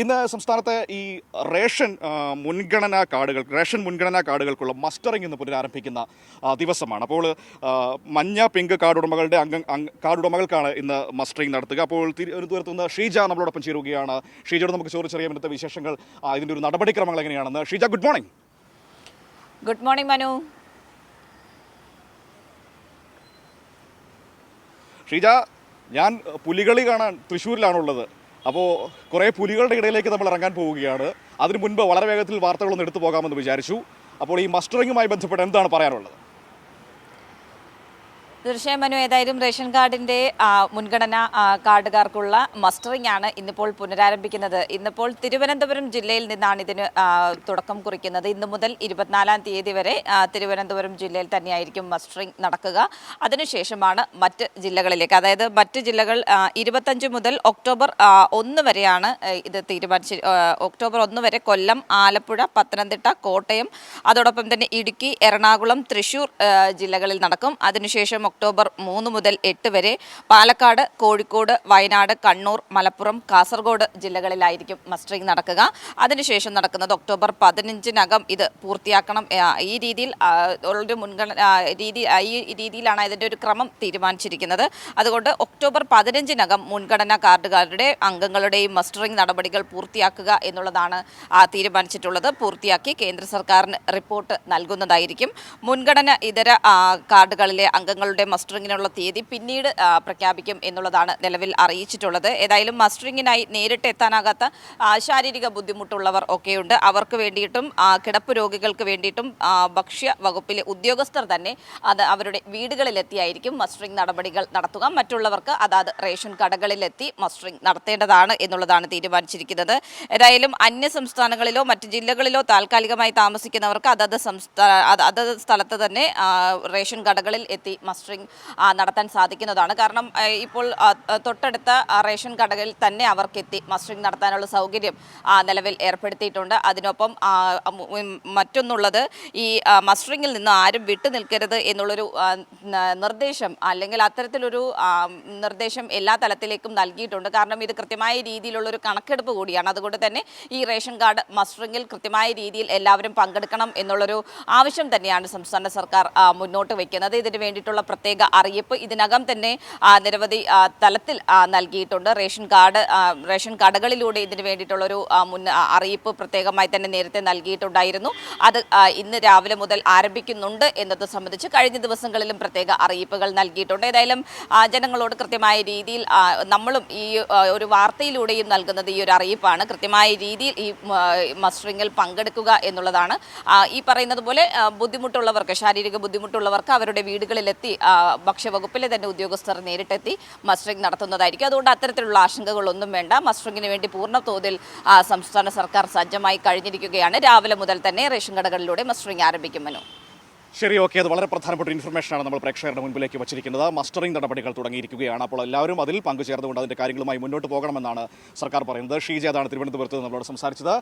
ഇന്ന് സംസ്ഥാനത്തെ ഈ റേഷൻ മുൻഗണനാ കാർഡുകൾ റേഷൻ മുൻഗണനാ കാർഡുകൾക്കുള്ള മസ്റ്ററിംഗ് ഇന്ന് പുനരാരംഭിക്കുന്ന ദിവസമാണ്. അപ്പോൾ മഞ്ഞ പിങ്ക് കാർഡ് ഉടമകളുടെ അംഗ കാർഡ് ഉടമകൾക്കാണ് ഇന്ന് മസ്റ്ററിംഗ് നടത്തുക. അപ്പോൾ തിരുവനന്തപുരത്ത് നിന്ന് ഷീജ നമ്മളോടൊപ്പം ചേരുകയാണ്. ഷീജയോട് നമുക്ക് ചോദിച്ചറിയാൻ ഇന്നത്തെ വിശേഷങ്ങൾ ഇതിന്റെ ഒരു നടപടിക്രമങ്ങൾ എങ്ങനെയാണെന്ന്. Sheeja good morning good morning Manu. Sheeja ഞാൻ പുലികളി കാണാൻ തൃശ്ശൂരിലാണുള്ളത്. അപ്പോൾ കുറേ പുലികളുടെ ഇടയിലേക്ക് നമ്മൾ ഇറങ്ങാൻ പോവുകയാണ്. അതിനു മുൻപ് വളരെ വേഗത്തിൽ വാർത്തകളൊന്നും എടുത്തു പോകാമെന്ന് വിചാരിച്ചു. അപ്പോൾ ഈ മസ്റ്ററിങ്ങുമായി ബന്ധപ്പെട്ട് എന്താണ് പറയാനുള്ളത്? തീർച്ചയായും മനു ഏതായാലും റേഷൻ കാർഡിന്റെ മുൻഗണന കാർഡുകാർക്കുള്ള മസ്റ്ററിംഗ് ആണ് ഇന്നിപ്പോൾ പുനരാരംഭിക്കുന്നത്. ഇന്നിപ്പോൾ തിരുവനന്തപുരം ജില്ലയിൽ നിന്നാണ് ഇതിന് തുടക്കം കുറിക്കുന്നത്. ഇന്നു മുതൽ ഇരുപത്തിനാലാം തീയതി വരെ തിരുവനന്തപുരം ജില്ലയിൽ തന്നെയായിരിക്കും മസ്റ്ററിംഗ് നടക്കുക. അതിനുശേഷമാണ് മറ്റ് ജില്ലകളിലേക്ക് അതായത് മറ്റ് ജില്ലകൾ ഇരുപത്തഞ്ച് മുതൽ ഒക്ടോബർ ഒന്ന് വരെയാണ് ഇത് തീരുമാനിച്ച് ഒക്ടോബർ ഒന്ന് വരെ കൊല്ലം ആലപ്പുഴ പത്തനംതിട്ട കോട്ടയം അതോടൊപ്പം തന്നെ ഇടുക്കി എറണാകുളം തൃശൂർ ജില്ലകളിൽ നടക്കും. അതിനുശേഷം ഒക്ടോബർ മൂന്ന് മുതൽ എട്ട് വരെ പാലക്കാട് കോഴിക്കോട് വയനാട് കണ്ണൂർ മലപ്പുറം കാസർഗോഡ് ജില്ലകളിലായിരിക്കും മസ്റ്ററിംഗ് നടക്കുക. അതിനുശേഷം നടക്കുന്നത് ഒക്ടോബർ പതിനഞ്ചിനകം ഇത് പൂർത്തിയാക്കണം. ഈ രീതിയിൽ ഒരു മുൻഗണന രീതി ഈ രീതിയിലാണ് ഇതിന്റെ ഒരു ക്രമം തീരുമാനിച്ചിരിക്കുന്നത്. അതുകൊണ്ട് ഒക്ടോബർ പതിനഞ്ചിനകം മുൻഗണനാ കാർഡുകാരുടെ അംഗങ്ങളുടെയും മസ്റ്ററിംഗ് നടപടികൾ പൂർത്തിയാക്കുക എന്നുള്ളതാണ് തീരുമാനിച്ചിട്ടുള്ളത്. പൂർത്തിയാക്കി കേന്ദ്ര സർക്കാരിന് റിപ്പോർട്ട് നൽകുന്നതായിരിക്കും. മുൻഗണന ഇതര കാർഡുകളിലെ അംഗങ്ങളുടെ മസ്റ്ററിങ്ങിനുള്ള തീയതി പിന്നീട് പ്രഖ്യാപിക്കും എന്നുള്ളതാണ് നിലവിൽ അറിയിച്ചിട്ടുള്ളത്. ഏതായാലും മസ്റ്ററിങ്ങിനായി നേരിട്ട് എത്താനാകാത്ത ശാരീരിക ബുദ്ധിമുട്ടുള്ളവർ ഒക്കെയുണ്ട്. അവർക്ക് വേണ്ടിയിട്ടും കിടപ്പ് രോഗികൾക്ക് വേണ്ടിയിട്ടും ഭക്ഷ്യ വകുപ്പിലെ ഉദ്യോഗസ്ഥർ തന്നെ അത് അവരുടെ വീടുകളിലെത്തിയായിരിക്കും മസ്റ്ററിംഗ് നടപടികൾ നടത്തുക. മറ്റുള്ളവർക്ക് അതാത് റേഷൻ കടകളിലെത്തി മസ്റ്ററിംഗ് നടത്തേണ്ടതാണ് എന്നുള്ളതാണ് തീരുമാനിച്ചിരിക്കുന്നത്. ഏതായാലും അന്യ സംസ്ഥാനങ്ങളിലോ മറ്റ് ജില്ലകളിലോ താൽക്കാലികമായി താമസിക്കുന്നവർക്ക് അതത് സംസ്ഥാന അതത് സ്ഥലത്ത് തന്നെ റേഷൻ കടകളിൽ എത്തി മസ്റ്ററിംഗ് ആ, നടത്താൻ സാധിക്കുന്നതാണ്. കാരണം ഇപ്പോൾ തൊട്ടടുത്ത റേഷൻ കടകളിൽ തന്നെ അവർക്ക് എത്തി മസ്റ്ററിംഗ് നടത്താനുള്ള സൗകര്യം നിലവിൽ ഏർപ്പെടുത്തിയിട്ടുണ്ട്. അതിനൊപ്പം മറ്റൊന്നുള്ളത് ഈ മസ്റ്ററിംഗിൽ നിന്ന് ആരും വിട്ടു നിൽക്കരുത് എന്നുള്ളൊരു നിർദ്ദേശം അല്ലെങ്കിൽ അത്തരത്തിലൊരു നിർദ്ദേശം എല്ലാ തലത്തിലേക്കും നൽകിയിട്ടുണ്ട്. കാരണം ഇത് കൃത്യമായ രീതിയിലുള്ളൊരു കണക്കെടുപ്പ് കൂടിയാണ്. അതുകൊണ്ട് തന്നെ ഈ റേഷൻ കാർഡ് മസ്റ്ററിംഗിൽ കൃത്യമായ രീതിയിൽ എല്ലാവരും പങ്കെടുക്കണം എന്നുള്ളൊരു ആവശ്യം തന്നെയാണ് സംസ്ഥാന സർക്കാർ മുന്നോട്ട് വയ്ക്കുന്നത്. ഇതിന് വേണ്ടിയിട്ടുള്ള പ്രത്യേക അറിയിപ്പ് ഇതിനകം തന്നെ നിരവധി തലത്തിൽ നൽകിയിട്ടുണ്ട്. റേഷൻ കാർഡ് റേഷൻ കടകളിലൂടെ ഇതിന് വേണ്ടിയിട്ടുള്ളൊരു മുൻ അറിയിപ്പ് പ്രത്യേകമായി തന്നെ നേരത്തെ നൽകിയിട്ടുണ്ടായിരുന്നു. അത് ഇന്ന് രാവിലെ മുതൽ ആരംഭിക്കുന്നുണ്ട് എന്നത് സംബന്ധിച്ച് കഴിഞ്ഞ ദിവസങ്ങളിലും പ്രത്യേക അറിയിപ്പുകൾ നൽകിയിട്ടുണ്ട്. ഏതായാലും ജനങ്ങളോട് കൃത്യമായ രീതിയിൽ നമ്മളും ഈ ഒരു വാർത്തയിലൂടെയും നൽകുന്നത് ഈ ഒരു അറിയിപ്പാണ്. കൃത്യമായ രീതിയിൽ ഈ മസ്റ്ററിങ്ങിൽ പങ്കെടുക്കുക എന്നുള്ളതാണ്. ഈ പറയുന്നത് പോലെ ബുദ്ധിമുട്ടുള്ളവർക്ക് ശാരീരിക ബുദ്ധിമുട്ടുള്ളവർക്ക് അവരുടെ വീടുകളിലെത്തി ഭക്ഷ്യവകുപ്പിലെ തന്നെ ഉദ്യോഗസ്ഥർ നേരിട്ടെത്തി മസ്റ്ററിംഗ് നടത്തുന്നതായിരിക്കും. അതുകൊണ്ട് അത്തരത്തിലുള്ള ആശങ്കകളൊന്നും വേണ്ട. മസ്റ്ററിംഗിന് വേണ്ടി പൂർണ തോതിൽ സംസ്ഥാന സർക്കാർ സജ്ജമായി കഴിഞ്ഞിരിക്കുകയാണ്. രാവിലെ മുതൽ തന്നെ റേഷൻ കടകളിലൂടെ മസ്റ്ററിംഗ് ആരംഭിക്കും മനു. ശരി ഓക്കെ. അത് വളരെ പ്രധാനപ്പെട്ട ഇൻഫർമേഷനാണ് നമ്മൾ പ്രേക്ഷകരുടെ മുൻപിലേക്ക് വച്ചിരിക്കുന്നത്. മസ്റ്ററിംഗ് നടപടികൾ തുടങ്ങിയിരിക്കുകയാണ്. അപ്പോൾ എല്ലാവരും അതിൽ പങ്കുചേർന്നുകൊണ്ട് അതിന്റെ കാര്യങ്ങളുമായി മുന്നോട്ട് പോകണമെന്നാണ് സർക്കാർ പറയുന്നത്. ഷീജ അതാണ് തിരുവനന്തപുരത്ത് നമ്മളോട് സംസാരിച്ചത്.